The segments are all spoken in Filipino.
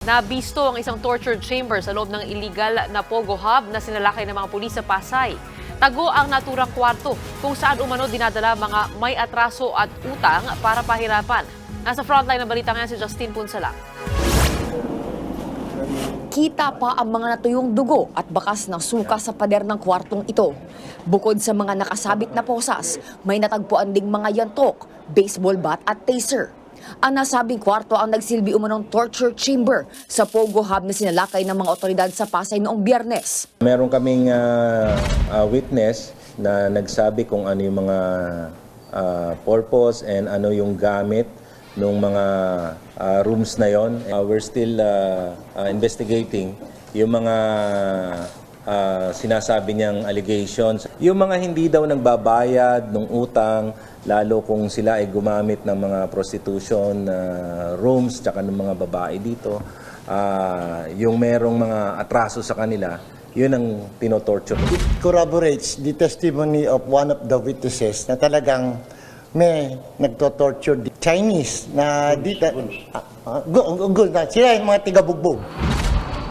Nabisto ang isang torture chamber sa loob ng illegal na Pogo Hub na sinalakay ng mga pulis sa Pasay. Tago ang naturang kwarto kung saan umano dinadala mga may atraso at utang para pahirapan. Nasa frontline ng balita ngayon si Justin Punsalang. Kita pa ang mga natuyong dugo at bakas ng suka sa pader ng kwartong ito. Bukod sa mga nakasabit na posas, may natagpuan ding mga yantok, baseball bat at taser. Ang nasabing kwarto ang nagsilbi umanong torture chamber sa Pogo Hub na sinalakay ng mga otoridad sa Pasay noong biyernes. Meron kaming ah, ah, witness na nagsabi kung ano yung mga ah, purpose and ano yung gamit ng mga ah, rooms na yon. Ah, we're still ah, ah, investigating yung mga ah, sinasabi niyang allegations. Yung mga hindi daw nagbabayad ng utang, lalo kung sila ay gumamit ng mga prostitution ah, rooms tsaka ng mga babae dito, ah, yung merong mga atraso sa kanila, yun ang tinotorture. It corroborates the testimony of one of the witnesses na talagang may nagto-torture the Chinese na dito. Ah, gu- gu- gu- na sila yung mga tigabugbog.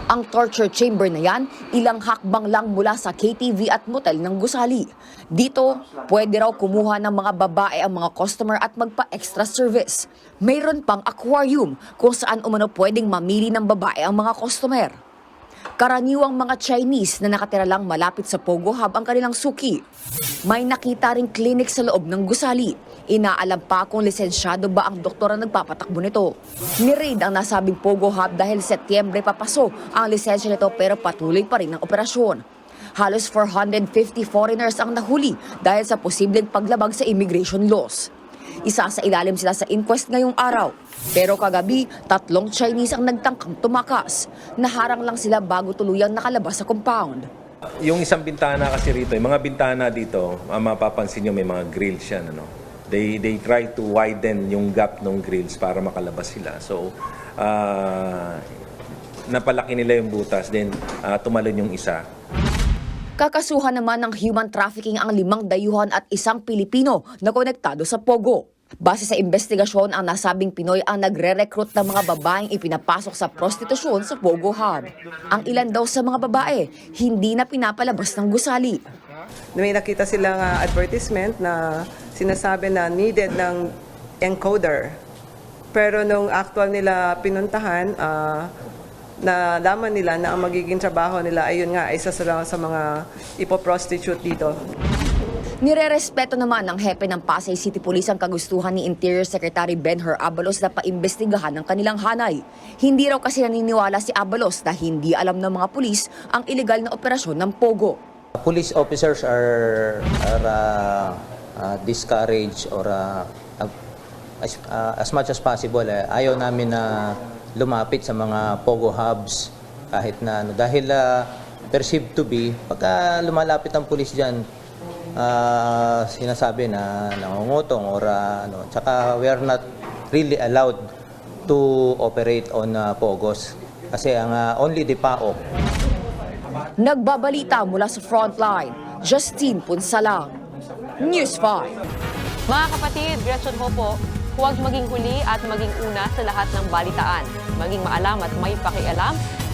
Ang torture chamber na yan, ilang hakbang lang mula sa KTV at motel ng Gusali. Dito, pwede raw kumuha ng mga babae ang mga customer at magpa-extra service. Mayroon pang aquarium kung saan umano pwedeng mamili ng babae ang mga customer. Karaniwang mga Chinese na nakatira lang malapit sa Pogo Hub ang kanilang suki. May nakita ring clinic sa loob ng gusali. Inaalam pa kung lisensyado ba ang doktor ang nagpapatakbo nito. Ni-raid ang nasabing Pogo Hub dahil Setyembre papaso ang lisensya nito pero patuloy pa rin ang operasyon. Halos 450 foreigners ang nahuli dahil sa posibleng paglabag sa immigration laws. Isa sa ilalim sila sa inquest ngayong araw. Pero kagabi, tatlong Chinese ang nagtangkang tumakas. Naharang lang sila bago tuluyang nakalabas sa compound. Yung isang bintana kasi rito, yung mga bintana dito, mapapansin nyo may mga grills yan. Ano? They, they try to widen yung gap ng grills para makalabas sila. So, ah, napalaki nila yung butas, then ah, tumalon yung isa. Kakasuhan naman ng human trafficking ang limang dayuhan at isang Pilipino na konektado sa Pogo. Base sa investigasyon, ang nasabing Pinoy ang nagre-recruit ng mga babaeng ipinapasok sa prostitusyon sa Pogo Hub. Ang ilan daw sa mga babae, hindi na pinapalabas ng gusali. May nakita silang ah, advertisement na sinasabi na needed ng encoder. Pero nung actual nila pinuntahan, ah, nalaman nila na ang magiging trabaho nila ayun nga, isa sila sa mga ipoprostitute dito. Nirerespeto naman ng hepe ng Pasay City Police ang kagustuhan ni Interior Secretary Benher Abalos na paimbestigahan ng kanilang hanay. Hindi raw kasi naniniwala si Abalos na hindi alam ng mga pulis ang ilegal na operasyon ng Pogo. Police officers are, are uh, uh, discouraged or uh, as, uh, as much as possible, eh, ayaw namin na lumapit sa mga pogo hubs kahit na ano. Dahil uh, perceived to be, pagka lumalapit ang pulis dyan, uh, sinasabi na nangungutong or uh, ano. Tsaka we are not really allowed to operate on uh, pogos. Kasi ang uh, only the PAO Nagbabalita mula sa frontline, Justine Punsalang, News 5. Mga kapatid, Gretchen ho po, huwag maging huli at maging una sa lahat ng balitaan. Maging maalam at may pakialam